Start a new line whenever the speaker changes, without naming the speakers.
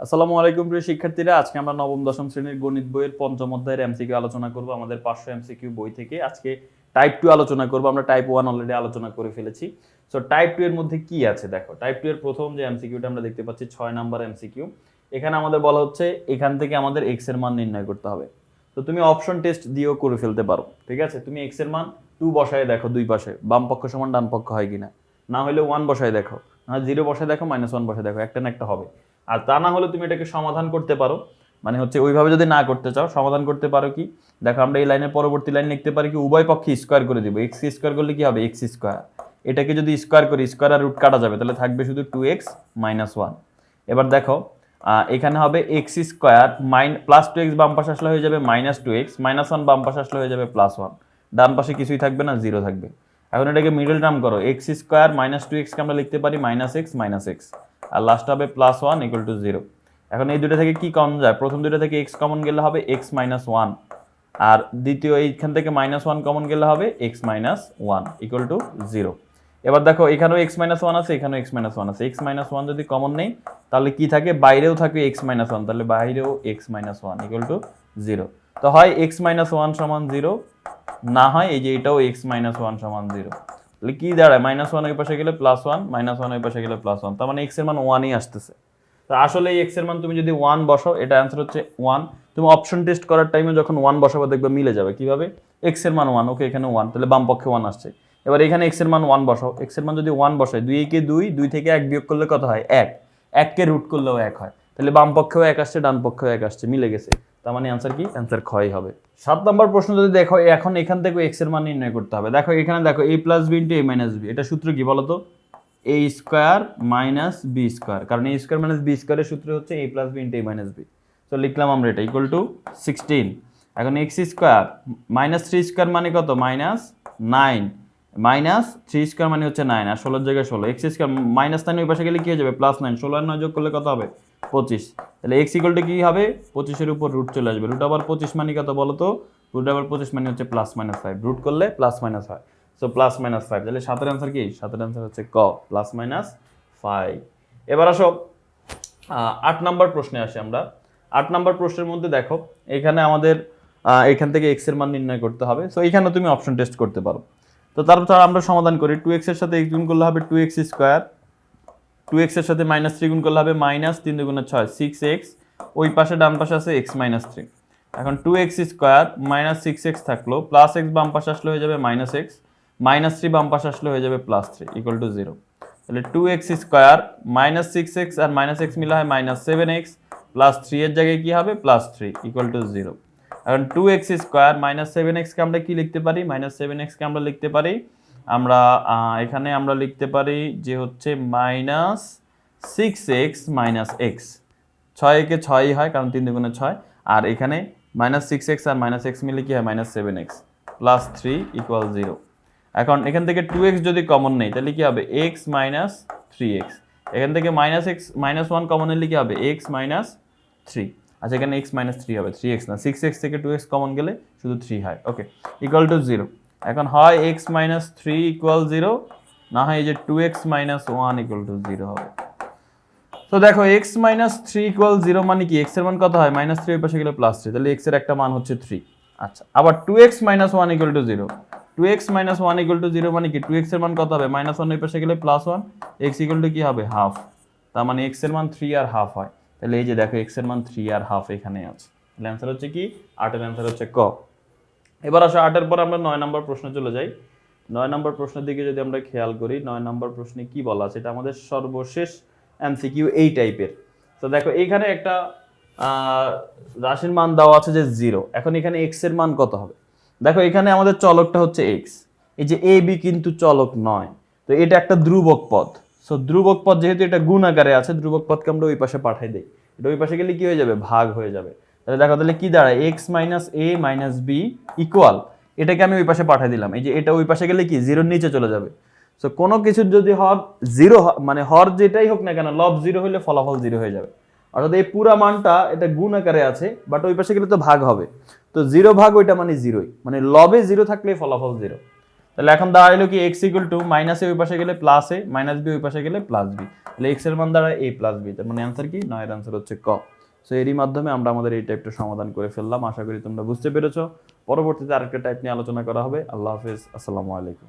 আসসালামু আলাইকুম প্রিয় শিক্ষার্থীরা। আজকে আমরা নবম, দশম শ্রেণির গণিত বইয়ের পঞ্চম অধ্যায়ের এমসিকিউ আলোচনা করব। আমাদের পাঁচশো এমসিকিউ বই থেকে আজকে টাইপ টু আলোচনা করব। আমরা টাইপ ওয়ান অলরেডি আলোচনা করে ফেলেছি। সো টাইপ টু এর মধ্যে কি আছে দেখো? টাইপ টু এর প্রথম যে এমসিকিউটা আমরা দেখতে পাচ্ছি, ছয় নাম্বার এমসিকিউ। এখানে আমাদের বলা হচ্ছে, এখান থেকে আমাদের এক্সের মান নির্ণয় করতে হবে। তো, তুমি অপশন টেস্ট দিয়েও করে ফেলতে পারো, ঠিক আছে? তুমি এক্সের মান টু বসায় দেখো দুই পাশে। বাম পক্ষ সমান ডান পক্ষ হয় কিনা? না হলে ওয়ান বসায় দেখো। না জিরো বসায় দেখো মাইনাস ওয়ান বসায় দেখো। একটা না একটা হবে। আর তা না হলে তুমি এটাকে সমাধান করতে পারো। মানে হচ্ছে ওইভাবে যদি না করতে চাও, সমাধান করতে পারো কি? দেখো, আমরা এই লাইনের পরবর্তী লাইন লিখতে পারি কি, উভয় পক্ষে স্কোয়ার করে দিব। এক্স স্কোয়ার করলে কি হবে? এক্স স্কোয়ার এটাকে যদি স্কোয়ার করি স্কোয়ার আর রুট কাটা যাবে, তাহলে থাকবে শুধু টু এক্স মাইনাস ওয়ান এবার দেখো এখানে হবে X square minus plus two X বাম পাশে আসলে হয়ে যাবে minus two X minus one বাম পাশে আসলে হয়ে যাবে প্লাস ওয়ান ডান পাশে কিছুই থাকবে না জিরো থাকবে। এখন এটাকে মিডল টার্ম করো এক্স স্কোয়ার মাইনাস টু এক্সকে আমরা লিখতে পারি মাইনাস এক্স মাইনাস এক্স আর লাস্ট হবে plus one equal to zero এখন এই দুটো থেকে কি কমন যায়? প্রথম দুটো থেকে এক্স কমন গেলে হবে এক্স মাইনাস ওয়ান আর দ্বিতীয় এইখান থেকে মাইনাস ওয়ান কমন গেলে হবে X minus one equal to zero এবার দেখো, এখানেও এক্স মাইনাস ওয়ান আছে, এখানেও এক্স মাইনাস ওয়ান আছে। এক্স মাইনাস ওয়ান যদি কমন নেই, তাহলে কি থাকে? বাইরেও থাকে এক্স মাইনাস ওয়ান তাহলে বাইরেও X minus one equal to zero তো হয় এক্স মাইনাস ওয়ান সমান জিরো না হয় এই যে এটাও এক্স মাইনাস ওয়ান সমান জিরো তাহলে কি দাঁড়ায়? মাইনাস ওয়ান ওই পাশে গেলে প্লাস ওয়ান মাইনাস ওয়ান ওই পাশে গেলে প্লাস ওয়ান তার মানে এক্সের মান ওয়ানই আসতেছে। তো আসলে এই এক্সের মান তুমি যদি ওয়ান বসাও, এটা অ্যান্সার হচ্ছে ওয়ান তুমি অপশন টেস্ট করার টাইমে যখন ওয়ান বসাবো, দেখবে মিলে যাবে। কীভাবে? এক্সের মান ওয়ান ওকে এখানে ওয়ান তাহলে বাম পক্ষে ওয়ান আসছে। এবার এখানে এক্সের মান ওয়ান বসাও। এক্সের মান যদি ওয়ান বসায়, দুই একে দুই দুই থেকে এক বিয়োগ করলে কত হয়? এক। এককে রুট করলেও এক হয়। তাহলে বাম পক্ষেও এক আসছে ডান পক্ষেও এক আসছে মিলে গেছে। তার মানে অ্যান্সার কি? অ্যান্সার ক্ষয় হবে। সাত নম্বর প্রশ্ন যদি দেখো এখন এখান থেকে এক্সের মান নির্ণয় করতে হবে। দেখো এখানে দেখো A plus B into A minus B এটা সূত্র কি বলতো? A square minus B square কারণ এ স্কোয়ার মাইনাস বি স্কোয়ারের সূত্র হচ্ছে A plus B into A minus B তো লিখলাম আমরা এটা ইকুয়াল টু সিক্সটিন এখন X square minus three square মানে কত? Minus nine minus three square মানে হচ্ছে নাইন আর ষোলোর জায়গায় ষোলো। এক্স স্কোয়ার মাইনাস নাইন ওই পাশে গেলে কি হয়ে যাবে? প্লাস নাইন ষোলো আর নয় যোগ করলে কত হবে? পঁচিশ। তাহলে এক্স ইকুয়ালটা কি হবে? পঁচিশের উপর রুট চলে আসবে। রুট আবার পঁচিশ মানে কত বলো তো রুট আবার পঁচিশ মানে হচ্ছে প্লাস মাইনাস ফাইভ রুট করলে প্লাস মাইনাস হয় সো প্লাস মাইনাস ফাইভ তাহলে সাতের অ্যান্সার কি? সাতের অ্যান্সার হচ্ছে ক। প্লাস মাইনাস ফাইভ এবার আসো আট নাম্বার প্রশ্নে আসি আমরা। আট নাম্বার প্রশ্নের মধ্যে দেখো, এখানে আমাদের এখান থেকে এক্সের মান নির্ণয় করতে হবে। সো এখানে তুমি অপশন টেস্ট করতে পারো। তো তারপর আমরা সমাধান করি। টু এক্সের সাথে এক্স গুণ করলে হবে টু এক্স স্কোয়ার টু এক্সের সাথে মাইনাস থ্রি গুণ করলে হবে মাইনাস তিন দুগুণে ছয় সিক্স এক্স ওই পাশে ডান পাশে আছে এক্স মাইনাস থ্রি এখন two X square minus six X থাকল প্লাস এক্স বাম পাশে আসলে হয়ে যাবে মাইনাস এক্স মাইনাস থ্রি বাম পাশে আসলে হয়ে যাবে plus three equal to zero তাহলে two X square minus six X আর মাইনাস এক্স মিলা হয় minus seven X plus three এর জায়গায় কি হবে? Plus three equal to zero এখন two X square minus seven এক্সকে আমরা কি লিখতে পারি? মাইনাস সেভেন এক্সকে আমরা লিখতে পারি? আমরা এখানে আমরা লিখতে পারি যে হচ্ছে minus six X minus X ছয় একে ছয়ই হয়, কারণ তিন দুগুণে ছয়। আর এখানে মাইনাস সিক্স এক্স আর মাইনাস এক্স মিলে কি হয়? Minus seven X plus three equal zero এখন এখান থেকে টু এক্স যদি কমন নেই, তাহলে কি হবে? এক্স মাইনাস থ্রি এক্স এখান থেকে minus X minus one common নিলে কি হবে? এক্স মাইনাস থ্রি আচ্ছা এখানে এক্স মাইনাস থ্রি হবে। থ্রি এক্স না সিক্স এক্স থেকে টু এক্স কমন গেলে শুধু থ্রি হয়। ওকে ইকুয়াল টু জিরো এখন হয় X minus three equal zero না হয় এই যে two X minus one equal to zero হবে। তো দেখো X minus three equal zero মানে কি? এক্সের মান কত হয়? মাইনাস থ্রি পাশে গেলে প্লাস থ্রি তাহলে এক্সের একটা মান হচ্ছে থ্রি আচ্ছা আবার two X minus one equal to zero two X minus one equal to zero মানে কি? টু এক্সের মান কত হবে? মাইনাস ওয়ান ওই পাশে গেলে plus one X equal to কি হবে? হাফ তার মানে এক্সের মান থ্রি আর হাফ হয়। তাহলে এই যে দেখো এক্সের মান থ্রি আর হাফ এখানে আছে। তাহলে অ্যান্সার হচ্ছে কি? আটের অ্যান্সার হচ্ছে ক। এবার আসো আটের পর আমরা নয় নম্বর প্রশ্ন চলে যাই। নয় নম্বর প্রশ্নের দিকে যদি আমরা খেয়াল করি, নয় নম্বর প্রশ্নে কি বলা আছে? এটা আমাদের সর্বশেষ এমসিকিউ এই টাইপের। তো দেখো এইখানে একটা রাশির মান দেওয়া আছে যে জিরো। এখন এখানে এক্সের মান কত হবে? দেখো, এখানে আমাদের চলকটা হচ্ছে এক্স এই যে এ বি কিন্তু চলক নয়। তো এটা একটা ধ্রুবক পদ সো ধ্রুবক পদ যেহেতু এটা গুণ আকারে আছে, ধ্রুবক পদকে আমরা ওই পাশে পাঠাই দিই। এটা ওই পাশে গেলে কি হয়ে যাবে? ভাগ হয়ে যাবে। তাহলে দেখো, তাহলে কি দাঁড়ায়? X minus A minus B equal এটাকে আমি ওই পাশে পাঠিয়ে দিলাম। এই যে এটা ওই পাশে গেলে কি? জিরোর নিচে চলে যাবে। সো কোনো কিছুর যদি হর জিরো মানে হর যেটাই হোক না কেন লব জিরো হলে ফলাফল জিরো হয়ে যাবে। অর্থাৎ এই পুরা মানটা এটা গুণ আকারে আছে বাট ওই পাশে গেলে তো ভাগ হবে। তো জিরো ভাগ ওইটা মানে জিরোই মানে লবে জিরো থাকলে ফলাফল জিরো তাহলে এখন দাঁড়াইলো কি? X equal to minus A ওই পাশে গেলে প্লাস এ মাইনাস বি ওই পাশে গেলে প্লাস বি তাহলে এক্সের মান দাঁড়ায় এ প্লাস বি তার মানে অ্যান্সার কি? নয়ের অ্যান্সার হচ্ছে ক। সো এরই মাধ্যমে আমরা আমাদের এই টাইপটা সমাধান করে ফেললাম। আশা করি তোমরা বুঝতে পেরেছ। পরবর্তীতে আরেকটা টাইপ নিয়ে আলোচনা করা হবে। আল্লাহ হাফেজ। আসসালামু আলাইকুম।